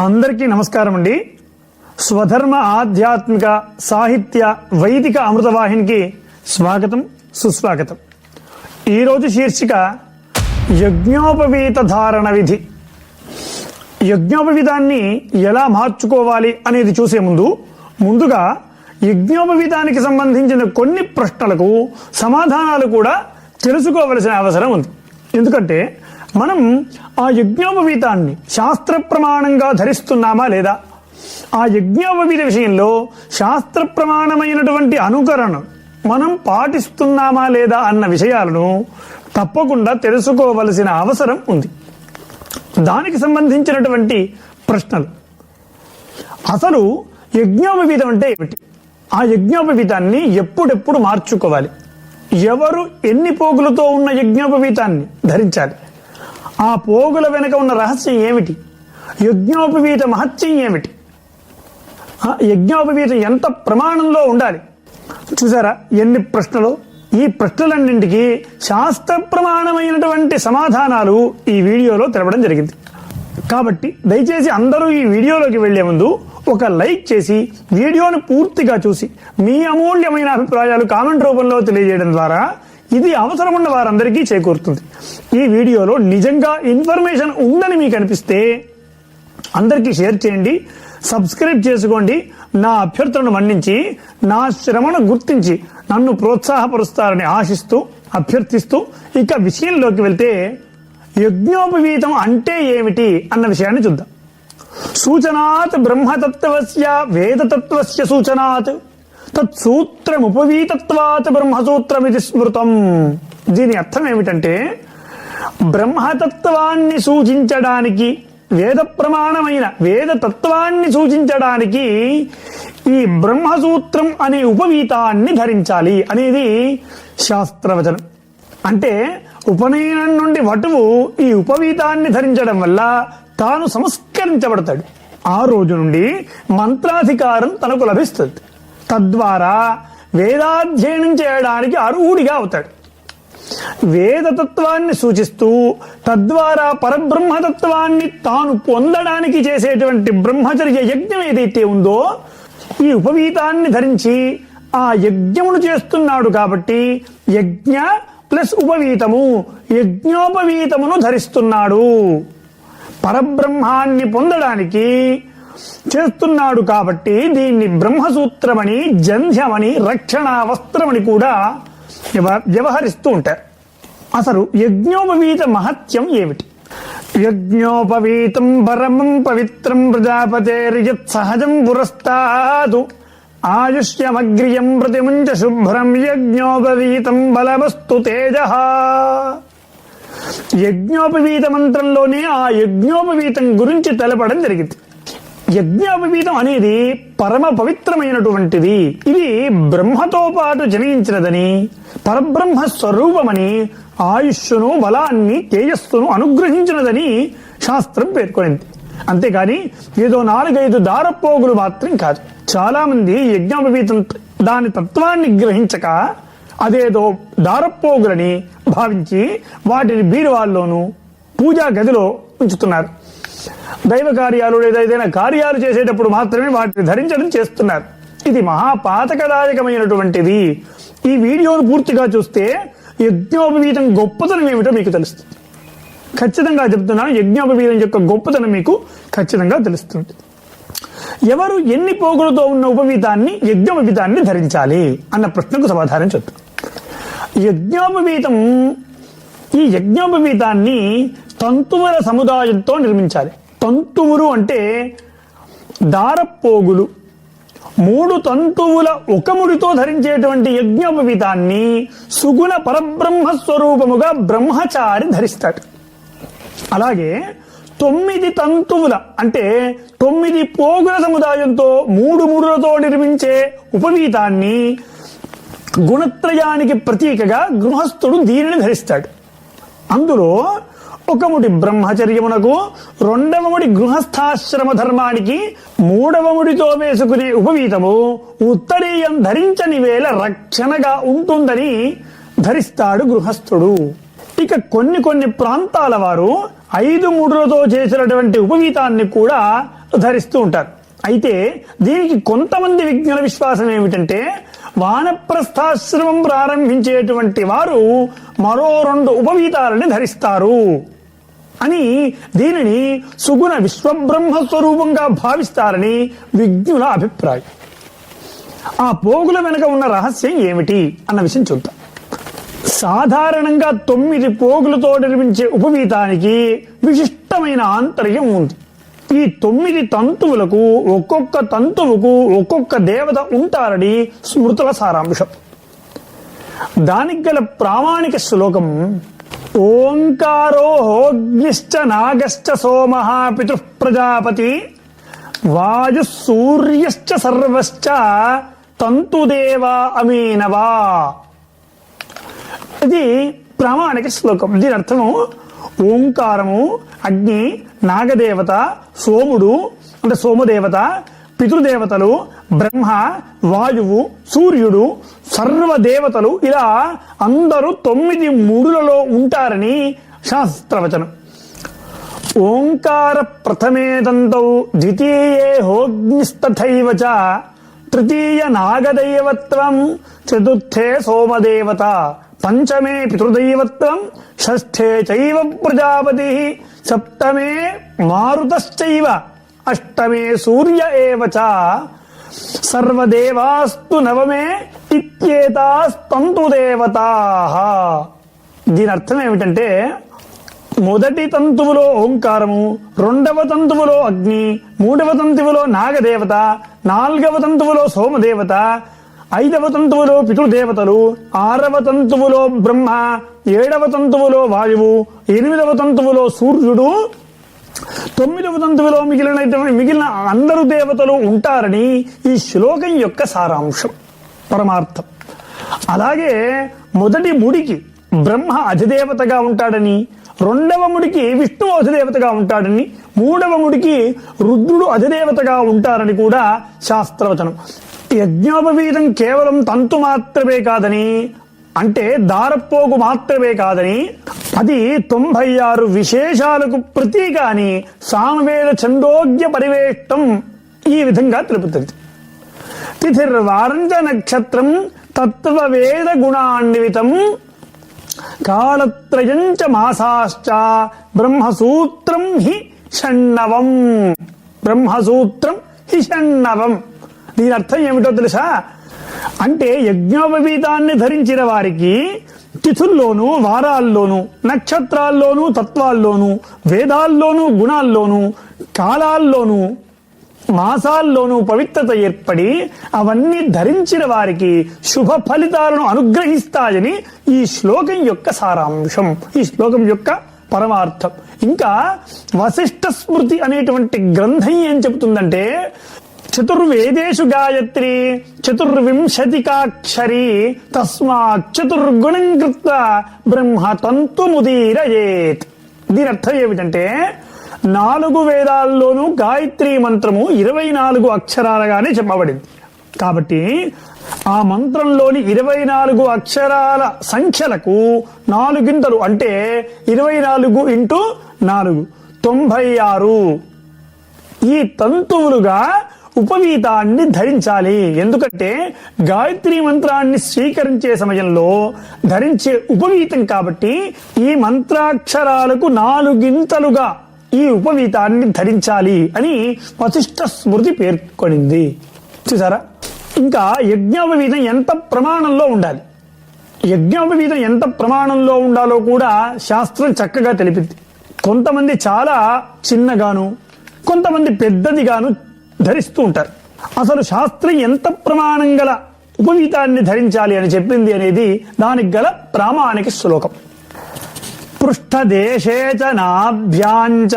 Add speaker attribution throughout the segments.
Speaker 1: అందరికీ నమస్కారం అండి. స్వధర్మ ఆధ్యాత్మిక సాహిత్య వైదిక అమృతవాహినికి స్వాగతం సుస్వాగతం. ఈరోజు శీర్షిక యజ్ఞోపవీత ధారణ విధి. యజ్ఞోపవీతాన్ని ఎలా మార్చుకోవాలి అనేది చూసే ముందు ముందుగా యజ్ఞోపవీతానికి సంబంధించిన కొన్ని ప్రశ్నలకు సమాధానాలు కూడా తెలుసుకోవలసిన అవసరం ఉంది. ఎందుకంటే మనం ఆ యజ్ఞోపవీతాన్ని శాస్త్ర ప్రమాణంగా ధరిస్తున్నామా లేదా? ఆ యజ్ఞోపవీత విషయంలో శాస్త్ర ప్రమాణమైనటువంటి అనుకరణ మనం పాటిస్తున్నామా లేదా అన్న విషయాలను తప్పకుండా తెలుసుకోవలసిన అవసరం ఉంది. దానికి సంబంధించినటువంటి ప్రశ్నలు. అసలు యజ్ఞోపవీతం అంటే ఏమిటి? ఆ యజ్ఞోపవీతాన్ని ఎప్పుడెప్పుడు మార్చుకోవాలి? ఎవరు ఎన్ని పోగులతో ఉన్న యజ్ఞోపవీతాన్ని ధరించాలి? ఆ పోగుల వెనుక ఉన్న రహస్యం ఏమిటి? యజ్ఞోపవీత మహత్యం ఏమిటి? యజ్ఞోపవీతం ఎంత ప్రమాణంలో ఉండాలి? చూసారా ఎన్ని ప్రశ్నలు? ఈ ప్రశ్నలన్నింటికి శాస్త్ర ప్రమాణమైనటువంటి సమాధానాలు ఈ వీడియోలో తెలపడం జరిగింది. కాబట్టి దయచేసి అందరూ ఈ వీడియోలోకి వెళ్ళే ముందు ఒక లైక్ చేసి వీడియోను పూర్తిగా చూసి మీ అమూల్యమైన అభిప్రాయాలు కామెంట్ రూపంలో తెలియజేయడం ద్వారా ఇది అవసరం ఉన్న వారందరికీ చేకూరుతుంది. ఈ వీడియోలో నిజంగా ఇన్ఫర్మేషన్ ఉందని మీకు అనిపిస్తే అందరికీ షేర్ చేయండి సబ్స్క్రైబ్ చేసుకోండి నా అభ్యర్థనను మన్నించి నా శ్రమను గుర్తించి నన్ను ప్రోత్సాహపరుస్తారని ఆశిస్తూ అభ్యర్థిస్తూ ఇక విషయంలోకి వెళ్తే యజ్ఞోపవీతం అంటే ఏమిటి అన్న విషయాన్ని చూద్దాం. సూచనాత్ బ్రహ్మతత్వస్య వేదతత్వస్య సూచనాత్. తత్సూత్రముపవీతత్వాత్ బ్రహ్మసూత్రమితి స్మృతం. దీని అర్థం ఏమిటంటే బ్రహ్మతత్వాన్ని సూచించడానికి వేద ప్రమాణమైన వేద తత్వాన్ని సూచించడానికి ఈ బ్రహ్మసూత్రం అనే ఉపవీతాన్ని ధరించాలి అనేది శాస్త్రవచనం. అంటే ఉపనయనం నుండి వటువు ఈ ఉపవీతాన్ని ధరించడం వల్ల తాను సంస్కరించబడతాడు. ఆ రోజు నుండి మంత్రాధికారం తనకు లభిస్తుంది. తద్వారా వేదాధ్యయనం చేయడానికి అర్హుడిగా అవుతాడు. వేదతత్వాన్ని సూచిస్తూ తద్వారా పరబ్రహ్మతత్వాన్ని తాను పొందడానికి చేసేటువంటి బ్రహ్మచర్య యజ్ఞం ఏదైతే ఉందో ఈ ఉపవీతాన్ని ధరించి ఆ యజ్ఞమును చేస్తున్నాడు కాబట్టి యజ్ఞ ప్లస్ ఉపవీతము యజ్ఞోపవీతమును ధరిస్తున్నాడు. పరబ్రహ్మాన్ని పొందడానికి చేస్తున్నాడు కాబట్టి దీన్ని బ్రహ్మసూత్రమని జంధ్యమని రక్షణ వస్త్రమని కూడా వ్యవ- వ్యవహరిస్తూ ఉంటారు. అసలు యజ్ఞోపవీత మహత్యం ఏమిటి? యజ్ఞోపవీతం పరమం పవిత్రం ప్రజాపతేర్యత్ సహజం పురస్తాదు. ఆయుష్యమగ్రియం ప్రతిముంచ శుభ్రం యజ్ఞోపవీతం బలవస్తు తేజ. యజ్ఞోపవీత మంత్రంలోనే ఆ యజ్ఞోపవీతం గురించి తెలపడం జరిగింది. యజ్ఞోపవీతం అనేది పరమ పవిత్రమైనటువంటిది. ఇది బ్రహ్మతో పాటు జనయించినదని పరబ్రహ్మ స్వరూపమని ఆయుష్ను బలాన్ని తేజస్సును అనుగ్రహించినదని శాస్త్రం పేర్కొనింది. అంతేకాని ఏదో నాలుగైదు దారపోగులు మాత్రం కాదు. చాలా మంది యజ్ఞోపవీతం దాని తత్వాన్ని గ్రహించక అదేదో దారపోగులని భావించి వాటిని బీరువాల్లోనూ పూజా గదిలో ఉంచుతున్నారు. దైవ కార్యాలు లేదా ఏదైనా కార్యాలు చేసేటప్పుడు మాత్రమే వాటిని ధరించడం చేస్తున్నారు. ఇది మహాపాతకదాయకమైనటువంటిది. ఈ వీడియోను పూర్తిగా చూస్తే యజ్ఞోపవీతం గొప్పతనం ఏమిటో మీకు తెలుస్తుంది. ఖచ్చితంగా చెప్తున్నాను యజ్ఞోపవీతం యొక్క గొప్పతనం మీకు ఖచ్చితంగా తెలుస్తుంది. ఎవరు ఎన్ని పోగులతో ఉన్న ఉపవీతాన్ని యజ్ఞోపవీతాన్ని ధరించాలి అన్న ప్రశ్నకు సమాధానం చెప్తాను. యజ్ఞోపవీతం ఈ యజ్ఞోపవీతాన్ని తంతువుల సముదాయంతో నిర్మించాలి. తంతువులు అంటే దారపోగులు. మూడు తంతువుల ఒకముడితో ధరించేటువంటి యజ్ఞోపవీతాన్ని సుగుణ పరబ్రహ్మ స్వరూపముగా బ్రహ్మచారి ధరిస్తాడు. అలాగే తొమ్మిది తంతువుల అంటే తొమ్మిది పోగుల సముదాయంతో మూడు మూడులతో నిర్మించే ఉపవీతాన్ని గుణత్రయానికి ప్రతీకగా గృహస్థుడు దీనిని ధరిస్తాడు. అందులో ఒకముడి బ్రహ్మచర్యమునకు రెండవముడి గృహస్థాశ్రమ ధర్మానికి మూడవముడితో వేసుకునే ఉపవీతము ఉత్తరీయం ధరించని వేళ రక్షణగా ఉంటుందని ధరిస్తాడు గృహస్థుడు. ఇక కొన్ని కొన్ని ప్రాంతాల వారు ఐదు మూడులతో చేసినటువంటి ఉపవీతాన్ని కూడా ధరిస్తూ ఉంటారు. అయితే దీనికి కొంతమంది విజ్ఞాన విశ్వాసం ఏమిటంటే వానప్రస్థాశ్రమం ప్రారంభించేటువంటి వారు మరో రెండు ఉపవీతాలని ధరిస్తారు. అని దీనిని సుగుణ విశ్వబ్రహ్మ స్వరూపంగా భావిస్తారని విజ్ఞుల అభిప్రాయం. ఆ పోగుల వెనుక ఉన్న రహస్యం ఏమిటి అన్న విషయం చూద్దాం. సాధారణంగా తొమ్మిది పోగులతో నిర్మించే ఉపవీతానికి విశిష్టమైన ఆంతర్యం ఉంది. ఈ తొమ్మిది తంతువులకు ఒక్కొక్క తంతువుకు ఒక్కొక్క దేవత ఉంటారని స్మృతుల సారాంశం. దానికి గల ప్రామాణిక శ్లోకం ఓంకారోహోగ్నిశ్చ నాగశ్చ సోమ పితృ ప్రజాపతి వాయు సూర్యశ్చ సర్వశ్చ తంతుదేవా అమీనవా. ఇది ప్రామాణిక శ్లోకం. దీని అర్థము ఓంకారము అగ్ని నాగదేవత సోముడు అంటే సోమదేవత పితృదేవతలు బ్రహ్మ వాయువు సూర్యుడు సర్వదేవతలు ఇలా అందరూ తొమ్మిది మూడులలో ఉంటారని శాస్త్రవచనం. ఓంకార ప్రథమేదంతౌ ద్వితీయే హోగ్నిస్తథైవ చ తృతీయ నాగదైవత్వం చతుర్థే సోమదేవత పంచమే పితృదైవత్వం షష్ఠే చైవ ప్రజాపతి సప్తమే మారుతశ్చైవ అష్టమే సూర్య ఏవ చ సర్వదేవాస్తు నవమే ఇత్యేతాస్తంతు దీని అర్థం ఏమిటంటే మొదటి తంతువులో ఓంకారము రెండవ తంతువులో అగ్ని మూడవ తంతువులో నాగదేవత నాలుగవ తంతువులో సోమదేవత ఐదవ తంతువులో పితృదేవతలు ఆరవ తంతువులో బ్రహ్మ ఏడవ తంతువులో వాయువు ఎనిమిదవ తంతువులో సూర్యుడు తొమ్మిదవ తంతువులో మిగిలిన మిగిలిన అందరు దేవతలు ఉంటారని ఈ శ్లోకం యొక్క సారాంశం. పరమార్థం. అలాగే మొదటి ముడికి బ్రహ్మ అధిదేవతగా ఉంటాడని రెండవ ముడికి విష్ణువు అధిదేవతగా ఉంటాడని మూడవ ముడికి రుద్రుడు అధిదేవతగా ఉంటారని కూడా శాస్త్రవచనం. యజ్ఞోపవీతం కేవలం తంతు మాత్రమే కాదని అంటే దారపోగు మాత్రమే కాదని అది తొంభై ఆరు విశేషాలకు ప్రతీక అని సామవేద చందోగ్య పరివేష్టం ఈ విధంగా తెలుపుతుంది. తిథిర్వార్జ నక్షత్రం తత్వవేద గుణాన్వితం కాళత్రయం చ మాసాశ్చ బ్రహ్మసూత్రం హి షణ్ణవం బ్రహ్మసూత్రం హి షణ్ణవం దీని అర్థం ఏమిటో తెలుసా? అంటే యజ్ఞోపవీతాన్ని ధరించిన వారికి తిథుల్లోనూ వారాల్లోనూ నక్షత్రాల్లోనూ తత్వాల్లోనూ వేదాల్లోనూ గుణాల్లోనూ కాలాల్లోనూ మాసాల్లోనూ పవిత్రత ఏర్పడి అవన్నీ ధరించిన వారికి శుభ ఫలితాలను అనుగ్రహిస్తాయని ఈ శ్లోకం యొక్క సారాంశం. ఈ శ్లోకం యొక్క పరమార్థం. ఇంకా వశిష్ఠ స్మృతి అనేటువంటి గ్రంథం ఏం చెబుతుందంటే చతుర్వేదేషు గాయత్రి చతుర్వింశతికాక్షరి తస్మాత్ చతుర్గుణం కృత్వ బ్రహ్మ తంతుముదీరయేత్. దీని అర్థం ఏమిటంటే నాలుగు వేదాల్లోనూ గాయత్రి మంత్రము ఇరవై నాలుగు అక్షరాలుగానే చెప్పబడింది. కాబట్టి ఆ మంత్రంలోని ఇరవై నాలుగు అక్షరాల సంఖ్యలకు నాలుగింతలు అంటే ఇరవై నాలుగు ఇంటూ నాలుగు తొంభై ఆరు. ఈ తంతువులుగా ఉపవీతాన్ని ధరించాలి. ఎందుకంటే గాయత్రి మంత్రాన్ని స్వీకరించే సమయంలో ధరించే ఉపవీతం కాబట్టి ఈ మంత్రాక్షరాలకు నాలుగింతలుగా ఈ ఉపవీతాన్ని ధరించాలి అని వశిష్ఠ స్మృతి పేర్కొనింది. చూసారా ఇంకా యజ్ఞోపవీతం ఎంత ప్రమాణంలో ఉండాలి? యజ్ఞోపవీతం ఎంత ప్రమాణంలో ఉండాలో కూడా శాస్త్రం చక్కగా తెలిపింది. కొంతమంది చాలా చిన్నగాను కొంతమంది పెద్దదిగాను ధరిస్తూ ఉంటారు. అసలు శాస్త్రం ఎంత ప్రమాణం గల ఉపవీతాన్ని ధరించాలి అని చెప్పింది అనేది దానికి గల ప్రామాణిక శ్లోకం. పృష్ఠదేశే చ నాభ్యాంచ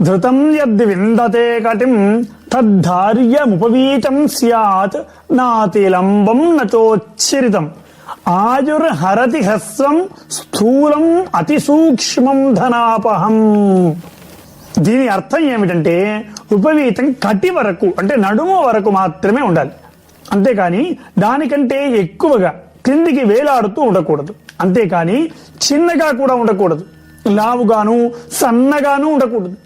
Speaker 1: ధృతం యద్విందతే కటిం తద్ధార్యముపవీతం స్యాత్ నాతిలంబం నచోచ్చరితం ఆయుర్హరతి హ్రస్వం స్థూలం అతిసూక్ష్మం ధనాపహం దీని అర్థం ఏమిటంటే ఉపవీతం కటి వరకు అంటే నడుము వరకు మాత్రమే ఉండాలి. అంతేకాని దానికంటే ఎక్కువగా క్రిందికి వేలాడుతూ ఉండకూడదు. అంతేకాని చిన్నగా కూడా ఉండకూడదు. లావుగాను సన్నగాను ఉండకూడదు.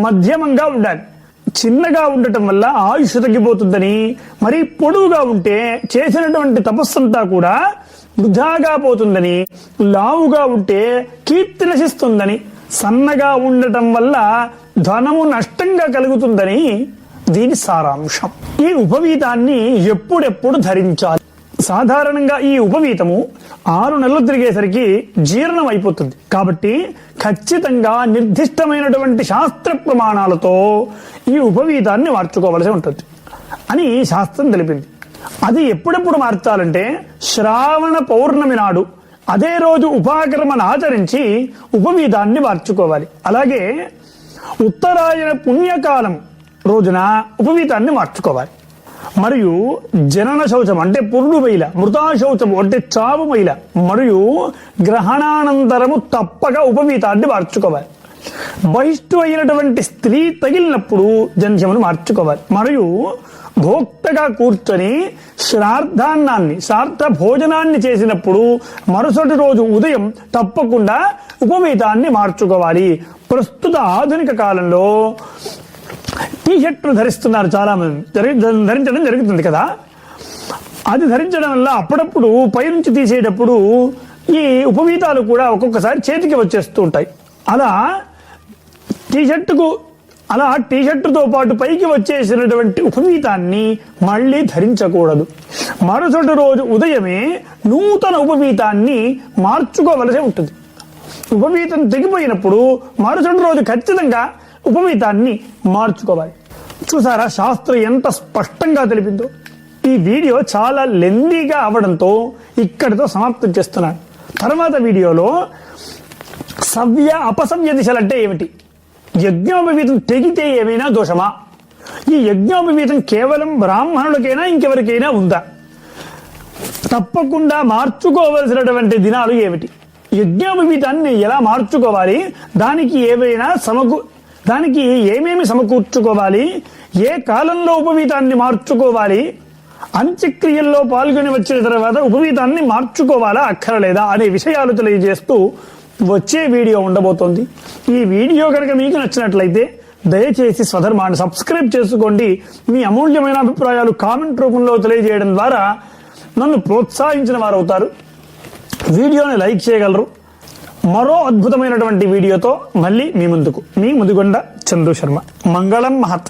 Speaker 1: మధ్యమంగా ఉండాలి. చిన్నగా ఉండటం వల్ల ఆయుష్ తగ్గిపోతుందని మరి పొడవుగా ఉంటే చేసినటువంటి తపస్సంతా కూడా వృధాగా పోతుందని లావుగా ఉంటే కీర్తి నశిస్తుందని సన్నగా ఉండటం వల్ల ధనము నష్టంగా కలుగుతుందని దీని సారాంశం. ఈ ఉపవీతాన్ని ఎప్పుడెప్పుడు ధరించాలి? సాధారణంగా ఈ ఉపవీతము ఆరు నెలలు తిరిగేసరికి జీర్ణం అయిపోతుంది కాబట్టి ఖచ్చితంగా నిర్దిష్టమైనటువంటి శాస్త్ర ప్రమాణాలతో ఈ ఉపవీతాన్ని మార్చుకోవలసి ఉంటుంది అని శాస్త్రం తెలిపింది. అది ఎప్పుడెప్పుడు మార్చాలంటే శ్రావణ పౌర్ణమి నాడు అదే రోజు ఉపాకర్మను ఆచరించి ఉపవీతాన్ని మార్చుకోవాలి. అలాగే ఉత్తరాయణ పుణ్యకాలం రోజున ఉపవీతాన్ని మార్చుకోవాలి. మరియు జనన శౌచం అంటే పురుడు మైల మృతా శౌచం అంటే చావు మైల మరియు గ్రహణానంతరము తప్పక ఉపవీతాన్ని మార్చుకోవాలి. బహిష్టు అయినటువంటి స్త్రీ తగిలినప్పుడు జంధ్యమును మార్చుకోవాలి. మరియు భోక్తగా కూర్చొని శ్రార్థాన్నాన్ని శ్రార్థ భోజనాన్ని చేసినప్పుడు మరుసటి రోజు ఉదయం తప్పకుండా ఉపవీతాన్ని మార్చుకోవాలి. ప్రస్తుత ఆధునిక కాలంలో టీ షర్ట్లు ధరిస్తున్నారు చాలా మంది. ధరించడం జరుగుతుంది కదా? అది ధరించడం వల్ల అప్పుడప్పుడు పైనుంచి తీసేటప్పుడు ఈ ఉపవీతాలు కూడా ఒక్కొక్కసారి చేతికి వచ్చేస్తూ ఉంటాయి. అలా టీ షర్టుకు అలా టీ షర్టుతో పాటు పైకి వచ్చేసినటువంటి ఉపవీతాన్ని మళ్ళీ ధరించకూడదు. మరుసటి రోజు ఉదయమే నూతన ఉపవీతాన్ని మార్చుకోవలసి ఉంటుంది. ఉపవీతం తెగిపోయినప్పుడు మరుసటి రోజు ఖచ్చితంగా ఉపమితాన్ని మార్చుకోవాలి. చూసారా శాస్త్రం ఎంత స్పష్టంగా తెలిపిందో? ఈ వీడియో చాలా లెందీగా అవడంతో ఇక్కడితో సమాప్తం చేస్తున్నాను. తర్వాత వీడియోలో సవ్య అపసవ్య దిశలు అంటే ఏమిటి? యజ్ఞోపవీతం తెగితే ఏమైనా దోషమా? ఈ యజ్ఞోపవీతం కేవలం బ్రాహ్మణులకైనా ఇంకెవరికైనా ఉందా? తప్పకుండా మార్చుకోవలసినటువంటి దినాలు ఏమిటి? యజ్ఞోపవీతాన్ని ఎలా మార్చుకోవాలి? దానికి ఏవైనా సమకు దానికి ఏమేమి సమకూర్చుకోవాలి? ఏ కాలంలో ఉపవీతాన్ని మార్చుకోవాలి? అంత్యక్రియల్లో పాల్గొని వచ్చిన తర్వాత ఉపవీతాన్ని మార్చుకోవాలా అక్కరలేదా అనే విషయాలు తెలియజేస్తూ వచ్చే వీడియో ఉండబోతోంది. ఈ వీడియో కనుక మీకు నచ్చినట్లయితే దయచేసి స్వధర్మాన్ని సబ్స్క్రైబ్ చేసుకోండి. మీ అమూల్యమైన అభిప్రాయాలు కామెంట్ రూపంలో తెలియజేయడం ద్వారా నన్ను ప్రోత్సహించిన వారు అవుతారు వీడియోని లైక్ చేయగలరు. మరో అద్భుతమైనటువంటి వీడియోతో మళ్ళీ మీ ముందుకు. మీ ముదిగొండ చందు శర్మ. మంగళం మహత్.